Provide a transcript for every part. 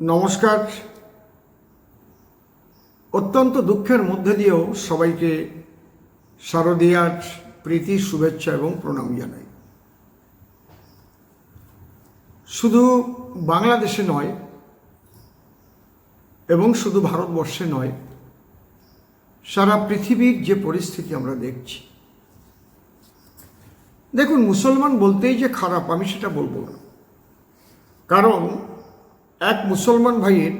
নমস্কার। অত্যন্ত দুঃখের মধ্যে দিয়েও সবাইকে শারদীয়ার প্রীতি, শুভেচ্ছা এবং প্রণাম জানাই। শুধু বাংলাদেশে নয় এবং শুধু ভারতবর্ষে নয়, সারা পৃথিবীর যে পরিস্থিতি আমরা দেখছি। দেখুন, মুসলমান বলতেই যে খারাপ, আমি সেটা বলব না। কারণ এক মুসলমান ভাইয়ের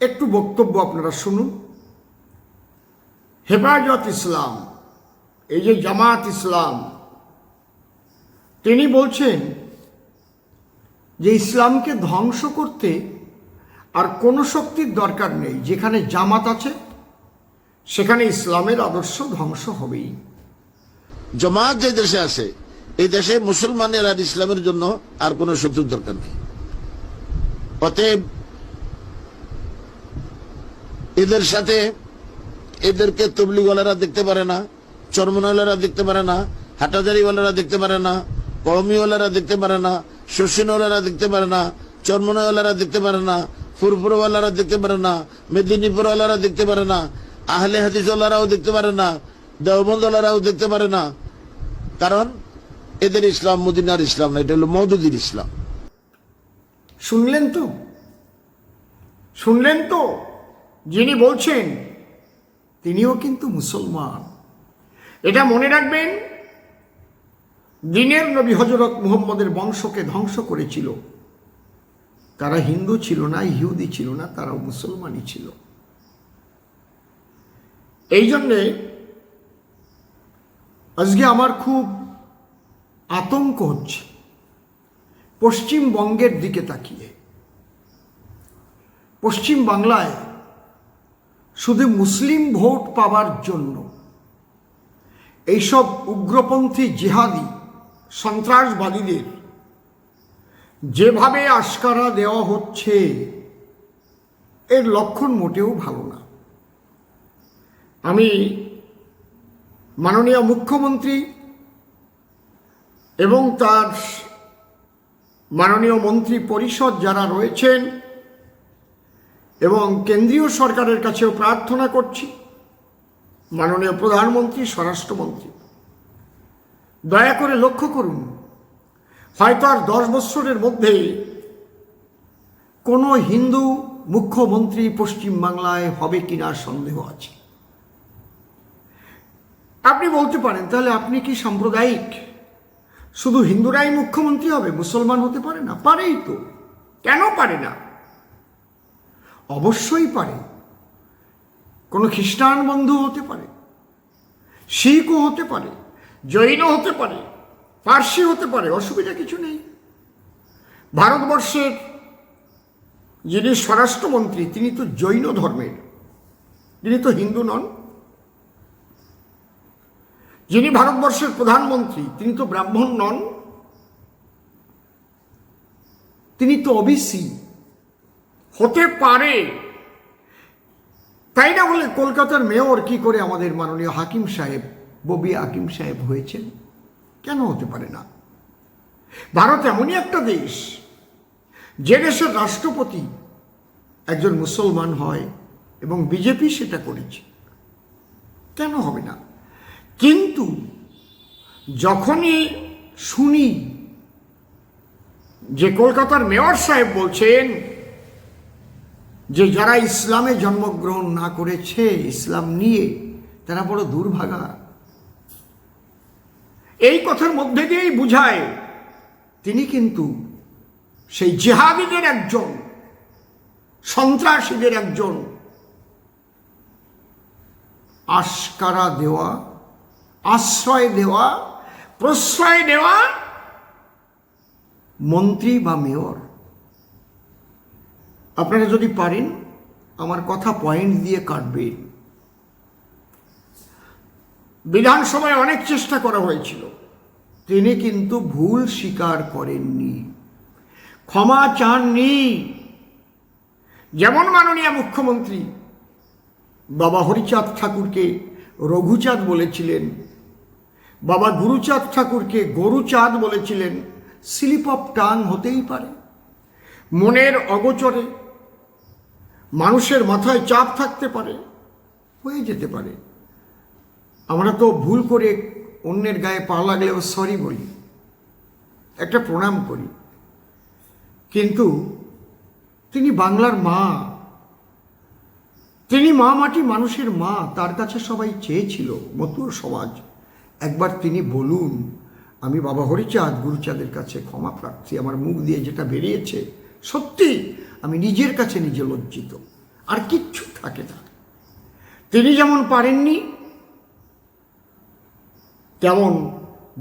একটু বক্তব্য আপনারা শুনুন। হেফাজত ইসলাম, এই যে জামাত ইসলাম, তিনি বলছেন যে ইসলামকে ধ্বংস করতে আর কোনো শক্তির দরকার নেই। যেখানে জামাত আছে, সেখানে ইসলামের আদর্শ ধ্বংস হবেই। জমাত যে দেশে আছে, এই দেশে মুসলমানের আর ইসলামের জন্য আর কোন শক্তির দরকার নেই। অতএব এদের সাথে এদেরকে তবলিওয়ালারা দেখতে পারে না চরমনওয়ালারা দেখতে পারে না হাটাজারিওয়ালারা দেখতে পারে না কৌমিওয়ালারা দেখতে পারে না শস্যনওয়ালারা দেখতে পারে না চরমনওয়ালারা দেখতে পারে না ফুরফুরওয়ালারা দেখতে পারে না মেদিনীপুরওয়ালারা দেখতে পারে না আহলে হাদিসওয়ালারাও দেখতে পারে না দেওবন্দওয়ালারাও দেখতে পারে না কারণ এদের ইসলাম মদিনার ইসলাম না এটা হলো মৌদুদির ইসলাম শুনলেন তো? শুনলেন তো? যিনি বলছেন, তিনিও কিন্তু মুসলমান। এটা মনে রাখবেন, দিনের নবী হজরত মুহম্মদের বংশকে ধ্বংস করেছিল। তারা হিন্দু ছিল না, ইহুদি ছিল না, তারাও মুসলমানই ছিল। এই জন্যে আজকে আমার খুব আতঙ্ক হচ্ছে। পশ্চিমবঙ্গের দিকে তাকিয়ে। পশ্চিম বাংলায় শুধু মুসলিম ভোট পাওয়ার জন্য এইসব উগ্রপন্থী জিহাদি, সন্ত্রাসবাদীদের যেভাবে আশকারা দেওয়া হচ্ছে, এর লক্ষণ মোটেও ভালো না। আমি মাননীয় মুখ্যমন্ত্রী এবং তার মাননীয় মন্ত্রী পরিষদ যারা রয়েছেন এবং কেন্দ্রীয় সরকারের কাছেও প্রার্থনা করছি, মাননীয় প্রধানমন্ত্রী, স্বরাষ্ট্রমন্ত্রী। দয়া করে লক্ষ্য করুন, হয়তো আর দশ বৎসরের মধ্যে কোনো হিন্দু মুখ্যমন্ত্রী পশ্চিমবাংলায় হবে কিনা সন্দেহ আছে। আপনি বলতে পারেন, তাহলে আপনি কি সাম্প্রদায়িক? শুধু হিন্দুরাই মুখ্যমন্ত্রী হবে, মুসলমান হতে পারে না, পারেই তো। কেন পারে না? অবশ্যই পারে। কোনো খ্রিস্টান বন্ধু হতে পারে, শিখও হতে পারে, জৈনও হতে পারে, পার্সি হতে পারে, অসুবিধা কিছু নেই। ভারতবর্ষের যিনি স্বরাষ্ট্রমন্ত্রী, তিনি তো জৈন ধর্মের, তিনি তো হিন্দু নন। যিনি ভারতবর্ষের প্রধানমন্ত্রী, তিনি তো ব্রাহ্মণ নন। তিনি তো অবিসি হতে পারে। তাই না বলে কলকাতার মেয়র কি করে আমাদের মাননীয় হাকিম সাহেব, ববি হাকিম সাহেব হয়েছেন? কেন হতে পারে না? ভারত এমনই একটা দেশ, যে দেশের রাষ্ট্রপতি একজন মুসলমান হয় এবং বিজেপি সেটা করেছে। কেন হবে না? কিন্তু যখনই শুনি যে কলকাতার মেয়র সাহেব বলছেন যে যারা ইসলামে জন্মগ্রহণ না করেছে, ইসলাম নিয়ে তারা বড় দুর্ভাগা। এই কথার মধ্যে দিয়েই বুঝায়, তিনি কিন্তু সেই জেহাদিদের একজন, সন্ত্রাসীদের একজন, আশকারা দেওয়া আশ্রয় দেওয়া প্রশ্রয় দেওয়া মন্ত্রী বা মেয়র। আপনারা যদি পারেন, আমার কথা পয়েন্ট দিয়ে কাটবেন। বিধানসভায় অনেক চেষ্টা করা হয়েছিল। তিনি কিন্তু ভুল স্বীকার করেননি। ক্ষমা চাননি। যেমন মাননীয় মুখ্যমন্ত্রী বাবা হরিচাঁদ ঠাকুরকে রঘুচাঁদ বলেছিলেন বাবা গুরুচাঁদ ঠাকুরকে গরুচাঁদ বলেছিলেন, স্লিপ অফ টাং হতেই পারে। মনের অগোচরে মানুষের মাথায় চাপ থাকতে পারে, হয়ে যেতে পারে। আমরা তো ভুল করে অন্যের গায়ে পা লাগলেও সরি বলি, একটা প্রণাম করি। কিন্তু তিনি বাংলার মা, তিনি মা মাটি মানুষের মা, তার কাছে সবাই চেয়েছিল মতুর সমাজ। একবার তিনি বলুন, আমি বাবা হরিচাঁদ, গুরুচাঁদের কাছে ক্ষমা প্রার্থী। আমার মুখ দিয়ে যেটা বেরিয়েছে, সত্যি আমি নিজের কাছে নিজে লজ্জিত। আর কিচ্ছু থাকে না। তিনি যেমন পারেননি, তেমন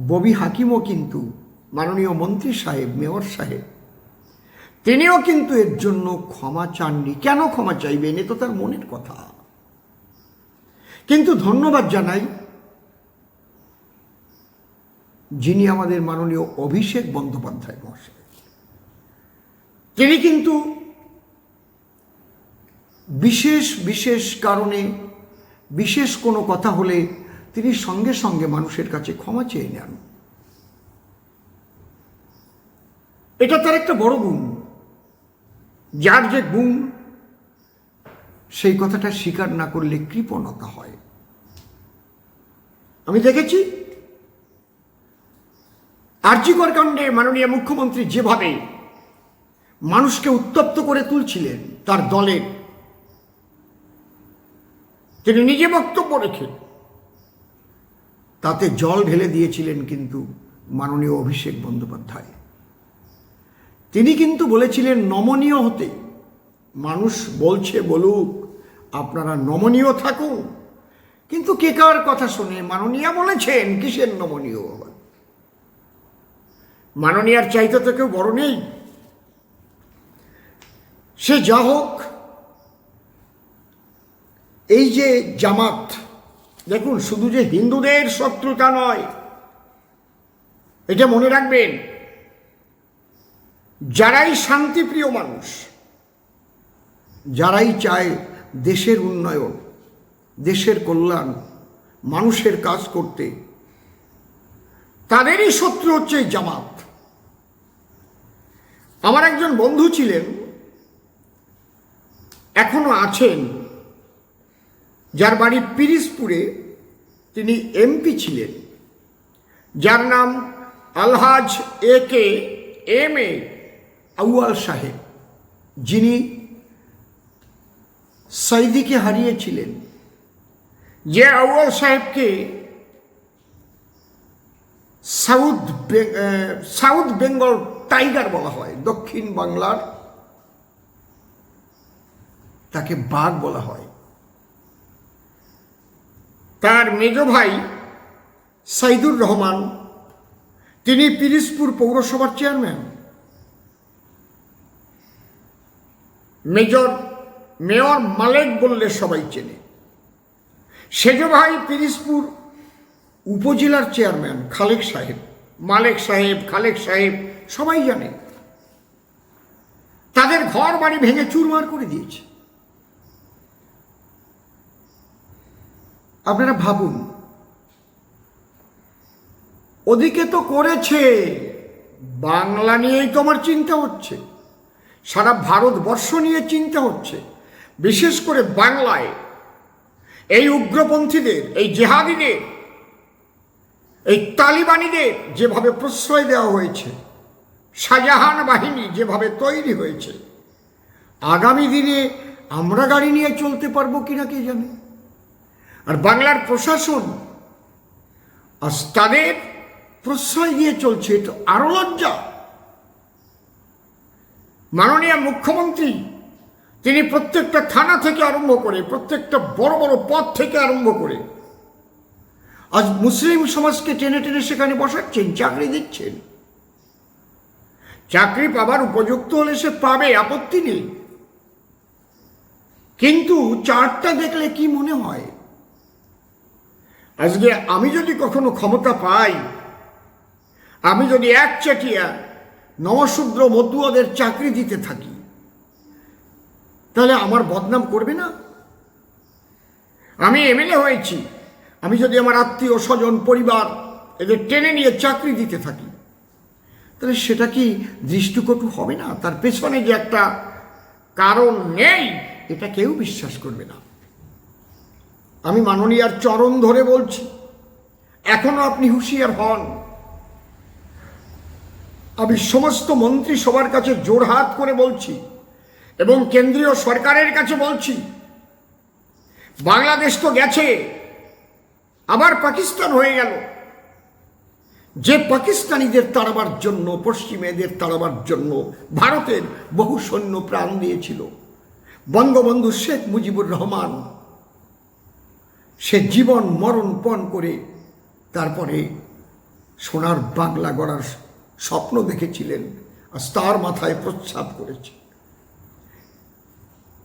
ববি হাকিমও কিন্তু মাননীয় মন্ত্রী সাহেব, মেয়র সাহেব, তিনিও কিন্তু এর জন্য ক্ষমা চাননি। কেন ক্ষমা চাইবেন? এ তো তার মনের কথা। কিন্তু ধন্যবাদ জানাই যিনি আমাদের মাননীয় অভিষেক বন্দ্যোপাধ্যায় মহাশয়। তিনি কিন্তু বিশেষ বিশেষ কারণে, বিশেষ কোনো কথা হলে তিনি সঙ্গে সঙ্গে মানুষের কাছে ক্ষমা চেয়ে নেন। এটা তার একটা বড় গুণ। যার যে গুণ, সেই কথাটা স্বীকার না করলে কৃপণতা হয়। আমি দেখেছি আর্যিকর কাণ্ডে মাননীয় মুখ্যমন্ত্রী যেভাবে মানুষকে উত্তপ্ত করে তুলছিলেন, তার দলের তিনি নিজে বক্তব্য রেখে তাতে জল ঢেলে দিয়েছিলেন কিন্তু মাননীয় অভিষেক বন্দ্যোপাধ্যায়। তিনি কিন্তু বলেছিলেন, নমনীয় হতে। মানুষ বলছে, বলুক, আপনারা নমনীয় থাকুন। কিন্তু কে কার কথা শুনে? মাননীয়া বলেছেন, কিসের নমনীয়? মাননীয়ার চাইতে তো কেউ বড় নেই। সে যা হোক, এই যে জামাত, দেখুন, শুধু যে হিন্দুদের শত্রুতা নয়, এটা মনে রাখবেন, যারাই শান্তিপ্রিয় মানুষ, যারাই চায় দেশের উন্নয়ন, দেশের কল্যাণ, মানুষের কাজ করতে, তাদেরই শত্রু হচ্ছে জামাত। আমার একজন বন্ধু ছিলেন, এখনও আছেন, যার বাড়ি পিরিসপুরে তিনি এমপি ছিলেন, যার নাম আলহাজ এ কে এম এ আউয়াল সাহেব, যিনি সাইদিকে হারিয়েছিলেন। যে আউয়াল সাহেবকে সাউথ সাউথ বেঙ্গল টাইগার বলা হয়, দক্ষিণ বাংলার তাকে বাঘ বলা হয়। তার মেজ ভাই সাইদুর রহমান, তিনি পিরিসপুর পৌরসভার চেয়ারম্যান। মেজর মেয়র মালেক বললে সবাই চেনে। সেজ ভাই পিরিসপুর উপজেলার চেয়ারম্যান খালেক সাহেব। মালেক সাহেব, খালেক সাহেব সবাই জানে। তাদের ঘর বাড়ি ভেঙে চুরমার করে দিয়েছে। আপনারা ভাবুন, ওদিকে তো করেছে, বাংলা নিয়েই তো আমার চিন্তা হচ্ছে, সারা ভারতবর্ষ নিয়ে চিন্তা হচ্ছে, বিশেষ করে বাংলায়। এই উগ্রপন্থীদের, এই জেহাদিদের, এই তালিবানিদের যেভাবে প্রশ্রয় দেওয়া হয়েছে শাহজাহান বাহিনী যেভাবে তৈরি হয়েছে, আগামী দিনে আমরা গাড়ি নিয়ে চলতে পারব কিনা কে জানে? আর বাংলার প্রশাসন আজ তাদের প্রশ্রয় দিয়ে চলছে, এটা আরও লজ্জা। মাননীয় মুখ্যমন্ত্রী, তিনি প্রত্যেকটা থানা থেকে আরম্ভ করে, প্রত্যেকটা বড় বড় পদ থেকে আরম্ভ করে, আজ মুসলিম সমাজকে টেনে টেনে সেখানে বসাচ্ছেন, চাকরি দিচ্ছেন। চাকরি পাবার উপযুক্ত হলে সে পাবে, আপত্তি নেই। কিন্তু চারটা দেখলে কি মনে হয়? আজকে আমি যদি কখনো ক্ষমতা পাই, আমি যদি এক চাটিয়া নমশূদ্র মতুয়াদের চাকরি দিতে থাকি, তাহলে আমার বদনাম করবে না? আমি এমএলএ হয়েছি, আমি যদি আমার আত্মীয় স্বজন, পরিবার এদের টেনে নিয়ে চাকরি দিতে থাকি তাহলে সেটা কি দৃষ্টিকটু হবে না? তার পেছনে যে একটা কারণ নেই, এটা কেউ বিশ্বাস করবে না। আমি মাননীয়ার চরণ ধরে বলছি, এখনও আপনি হুঁশিয়ার হন। আমি সমস্ত মন্ত্রী সবার কাছে জোরহাত করে বলছি এবং কেন্দ্রীয় সরকারের কাছে বলছি, বাংলাদেশ তো গেছে, আবার পাকিস্তান হয়ে গেল। যে পাকিস্তানিদের তাড়াবার জন্য পশ্চিমেদের তাড়াবার জন্য ভারতের বহু সৈন্য প্রাণ দিয়েছিল। বঙ্গবন্ধু শেখ মুজিবুর রহমান, সে জীবন মরণ পণ করে তারপরে সোনার বাংলা গড়ার স্বপ্ন দেখেছিলেন আর তার মাথায় প্রস্রাব করেছে।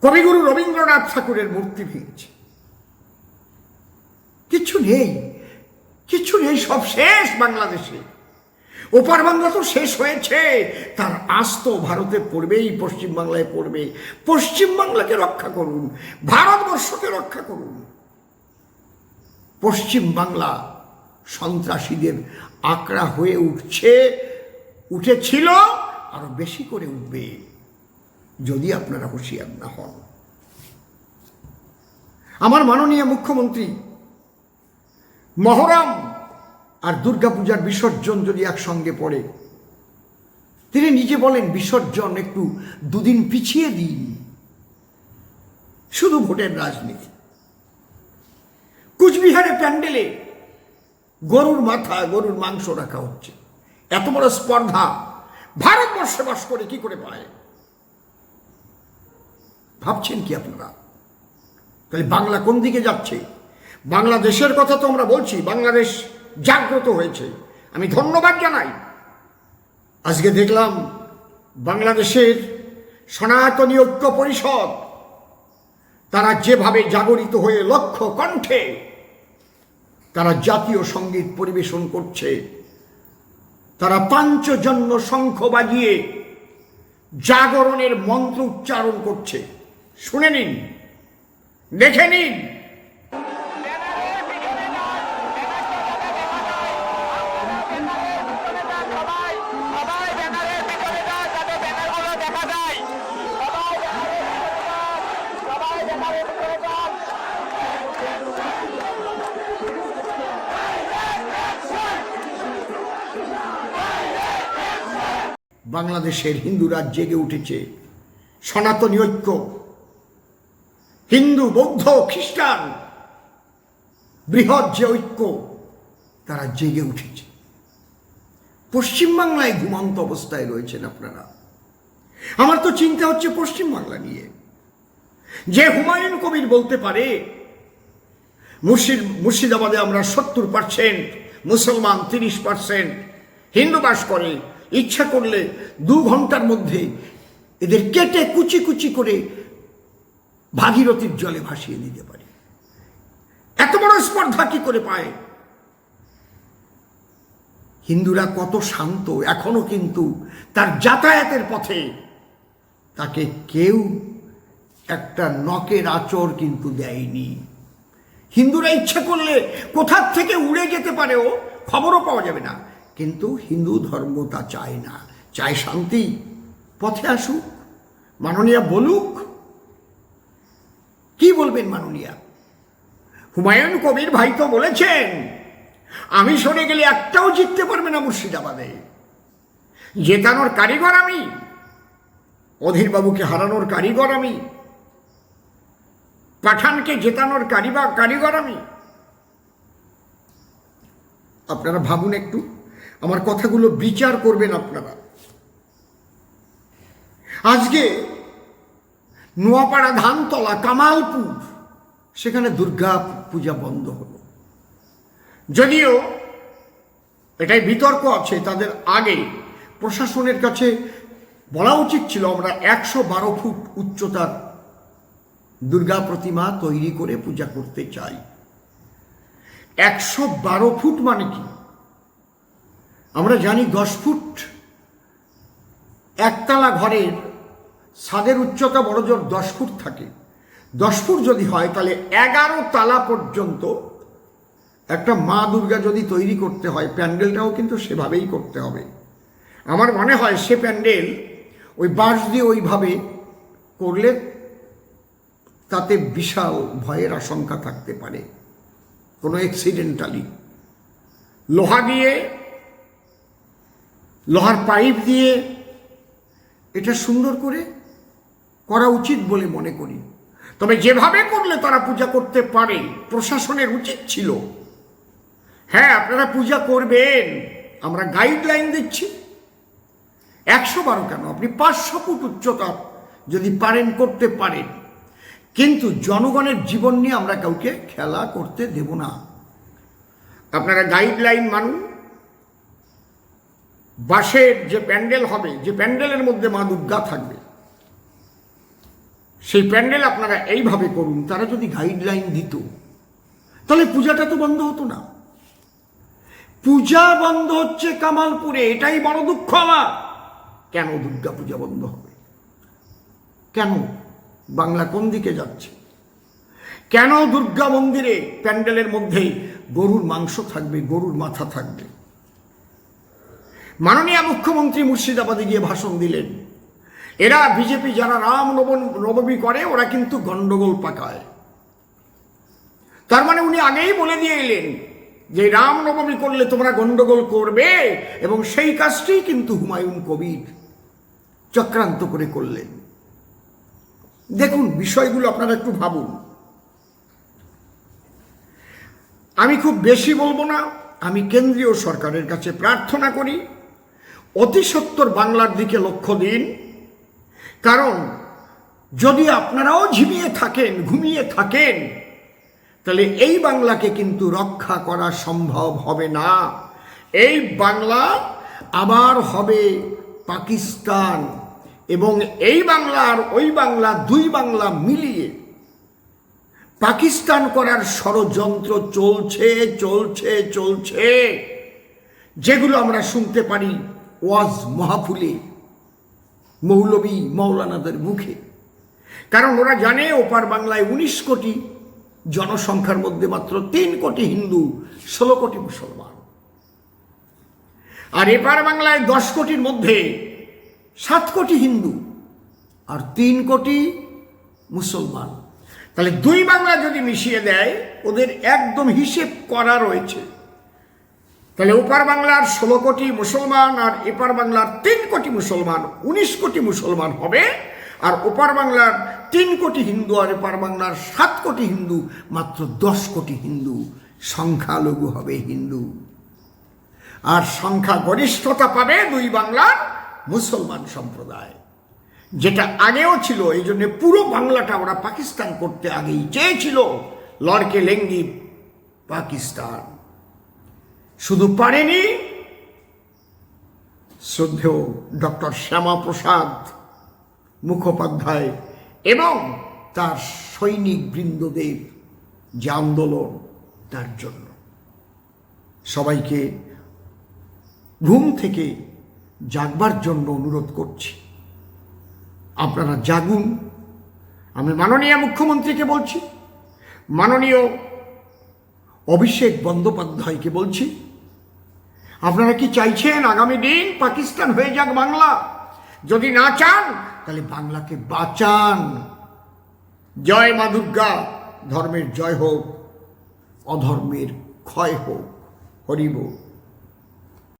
কবিগুরু রবীন্দ্রনাথ ঠাকুরের মূর্তি ভেঙেছে। কিছু নেই। কিছু নেই সব শেষ বাংলাদেশে। ওপার বাংলা তো শেষ হয়েছে। তার আজ তো ভারতে পড়বেই, পশ্চিম বাংলায় পড়বে। পশ্চিম বাংলাকে রক্ষা করুন, ভারতবর্ষকে রক্ষা করুন। পশ্চিম বাংলা সন্ত্রাসীদের আকড়া হয়ে উঠছে, উঠেছিল, আরও বেশি করে উঠবে, যদি আপনারা হুঁশিয়ার না হন। আমার মাননীয় মুখ্যমন্ত্রী মহরম আর দুর্গাপূজার বিসর্জন যদি একসঙ্গে পড়ে, তিনি নিজে বলেন, বিসর্জন একটু দুদিন পিছিয়ে দিন। শুধু ভোটের রাজনীতি। কুচবিহারে প্যান্ডেলে গরুর মাথা, গরুর মাংস রাখা হচ্ছে। এত বড় স্পর্ধা। ভারতবর্ষে বাস করে কি করে পায়? ভাবছেন কি আপনারা? তাহলে বাংলা কোন দিকে যাচ্ছে? বাংলাদেশের কথা তো আমরা বলছি, বাংলাদেশ জাগ্রত হয়েছে। আমি ধন্যবাদ জানাই। আজকে দেখলাম বাংলাদেশের সনাতনী ঐক্য পরিষদ, তারা যেভাবে জাগরিত হয়ে লক্ষ্য কণ্ঠে তারা জাতীয় সংগীত পরিবেশন করছে, তারা পাঞ্চজন্য শঙ্খ বাজিয়ে জাগরণের মন্ত্র উচ্চারণ করছে। শুনে নিন, দেখে নিন সবাই সবাই ব্যানারের পিছনে যান যাতে ব্যানারগুলো দেখা যায় সবাই ব্যানারের পিছনে যান সবাই ব্যানারের পিছনে যান বাংলাদেশের হিন্দুরা জেগে উঠেছে। সনাতনী ঐক্য, হিন্দু, বৌদ্ধ, খ্রিস্টান, বৃহৎ যে ঐক্য, তারা জেগে উঠেছে। পশ্চিমবাংলায় ঘুমন্ত অবস্থায় রয়েছেন আপনারা। আমার তো চিন্তা হচ্ছে পশ্চিমবাংলা নিয়ে। যে হুমায়ুন কবির বলতে পারে, মুর্শিদ, মুর্শিদাবাদে আমরা সত্তর পার্সেন্ট মুসলমান তিরিশ পার্সেন্ট হিন্দু বাস করে ইচ্ছা করলে দু ঘণ্টার মধ্যে এদের কেটে কুচি কুচি করে ভাগীরথীর জলে ভাসিয়ে দিতে পারে। এত বড় স্পর্ধা কি করে পায়? হিন্দুরা কত শান্ত, এখনও কিন্তু তার যাতায়াতের পথে তাকে কেউ একটা নকের আচর কিন্তু দেয়নি। হিন্দুরা ইচ্ছে করলে কোথার থেকে উড়ে যেতে পারে ও খবরও পাওয়া যাবে না। কিন্তু হিন্দু ধর্ম তা চায় না। চায় শান্তি। পথে আসুক। মাননীয়া বলুক। কি বলবেন মাননীয়া? হুমায়ুন কবির ভাই তো বলেছেন, আমি সরে গেলে একটাও জিততে পারবে না মুর্শিদাবাদে। জেতানোর কারিগর আমি। অধীর বাবুকে হারানোর কারিগর আমি। পাঠানকে জেতানোর কারিবা কারিগর আমি। আপনারা ভাবুন একটু। আমার কথাগুলো বিচার করবেন আপনারা। আজকে নোয়াপাড়া ধানতলা কামালপুর, সেখানে দুর্গা পূজা বন্ধ হলো। যদিও এটাই বিতর্ক আছে, তাদের আগে প্রশাসনের কাছে বলা উচিত ছিল আমরা একশো বারো ফুট উচ্চতার দুর্গা প্রতিমা তৈরি করে পূজা করতে চাই। একশো বারো ফুট মানে কি? আমরা জানি দশ ফুট একতলা ঘরের ছাদের উচ্চতা বড় জোর দশ ফুট থাকে। দশ ফুট যদি হয়, তাহলে এগারো তালা পর্যন্ত একটা মা দুর্গা যদি তৈরি করতে হয়, প্যান্ডেলটাও কিন্তু সেভাবেই করতে হবে। আমার মনে হয় সে প্যান্ডেল ওই বাঁশ দিয়ে ওইভাবে করলে তাতে বিশাল ভয়ের আশঙ্কা থাকতে পারে। কোনো অ্যাক্সিডেন্টালি লোহা দিয়ে লোহার পাইপ দিয়ে এটা সুন্দর করে করা উচিত বলে মনে করি। তবে যেভাবে করলে তারা পূজা করতে পারে, প্রশাসনের উচিত ছিল। হ্যাঁ আপনারা পূজা করবেন। আমরা গাইডলাইন দিচ্ছি। একশো বারো কেন? আপনি পাঁচশো ফুট উচ্চতা যদি পারেন করতে পারেন। কিন্তু জনগণের জীবন নিয়ে আমরা কাউকে খেলা করতে দেব না। আপনারা গাইডলাইন মানুন। বাঁশের যে প্যান্ডেল হবে, যে প্যান্ডেলের মধ্যে মা দুর্গা থাকবে, সেই প্যান্ডেল আপনারা এইভাবে করুন, তারা যদি গাইডলাইন দিত, তাহলে পূজাটা তো বন্ধ হতো না। পূজা বন্ধ হচ্ছে কামালপুরে, এটাই বড় দুঃখ আমার। কেন দুর্গা পূজা বন্ধ হবে? কেন বাংলা কোন দিকে যাচ্ছে? কেন দুর্গা মন্দিরে প্যান্ডেলের মধ্যেই গরুর মাংস থাকবে, গরুর মাথা থাকবে? মাননীয় মুখ্যমন্ত্রী মুর্শিদাবাদে গিয়ে ভাষণ দিলেন। এরা বিজেপি যারা রাম নবম- নবমী করে, ওরা কিন্তু গন্ডগোল পাকায়। তার মানে উনি আগেই বলে দিয়ে এলেন যে রাম নবমী করলে তোমরা গন্ডগোল করবে এবং সেই কাজটি কিন্তু হুমায়ুন কবির চক্রান্ত করে করলেন। দেখুন, বিষয়গুলো আপনারা একটু ভাবুন। আমি খুব বেশি বলব না, আমি কেন্দ্রীয় সরকারের কাছে প্রার্থনা করি। অতি সত্বর বাংলার দিকে লক্ষ্য দিন। কারণ, যদি আপনারাও ঝিমিয়ে থাকেন, ঘুমিয়ে থাকেন, তাহলে এই বাংলাকে কিন্তু রক্ষা করা সম্ভব হবে না। এই বাংলা আবার হবে পাকিস্তান এবং এই বাংলা আর ওই বাংলা, দুই বাংলা মিলিয়ে পাকিস্তান করার ষড়যন্ত্র চলছে চলছে চলছে, যেগুলো আমরা শুনতে পারি। ওয়াজ মহাফুলে, মৌলবী মৌলানাদের মুখে। কারণ ওরা জানে ওপার বাংলায় উনিশ কোটি জনসংখ্যার মধ্যে মাত্র তিন কোটি হিন্দু, ষোলো কোটি মুসলমান। আর এপার বাংলায় দশ কোটির মধ্যে সাত কোটি হিন্দু আর তিন কোটি মুসলমান। তাহলে দুই বাংলা যদি মিশিয়ে দেয়, ওদের একদম হিসেব করা রয়েছে। তাহলে ওপার বাংলার ষোলো কোটি মুসলমান আর এপার বাংলার তিন কোটি মুসলমান, উনিশ কোটি মুসলমান হবে। আর ওপার বাংলার তিন কোটি হিন্দু আর এপার বাংলার সাত কোটি হিন্দু, মাত্র দশ কোটি হিন্দু। সংখ্যালঘু হবে হিন্দু। আর সংখ্যা গরিষ্ঠতা পাবে দুই বাংলার মুসলমান সম্প্রদায়। যেটা আগেও ছিল, এই জন্য পুরো বাংলাটা ওরা পাকিস্তান করতে আগেই চেয়েছিল, লড়কে লেঙ্গি পাকিস্তান। শুধু পারেনি শ্রদ্ধেয় ডক্টর শ্যামাপ্রসাদ মুখোপাধ্যায় এবং তার সৈনিক বৃন্দদের যে আন্দোলন তার জন্য। সবাইকে ঘুম থেকে জাগবার জন্য অনুরোধ করছি। আপনারা জাগুন। আমি মাননীয় মুখ্যমন্ত্রীকে বলছি, মাননীয় অভিষেক বন্দ্যোপাধ্যায়কে বলছি আপনারা কি চাইছেন আগামী দিন পাকিস্তান হয়ে যাক বাংলা? যদি না চান, তাহলে বাংলাকে বাঁচান। জয় মা দুর্গা, ধর্মের জয় হোক, অধর্মের ক্ষয় হোক। হরিব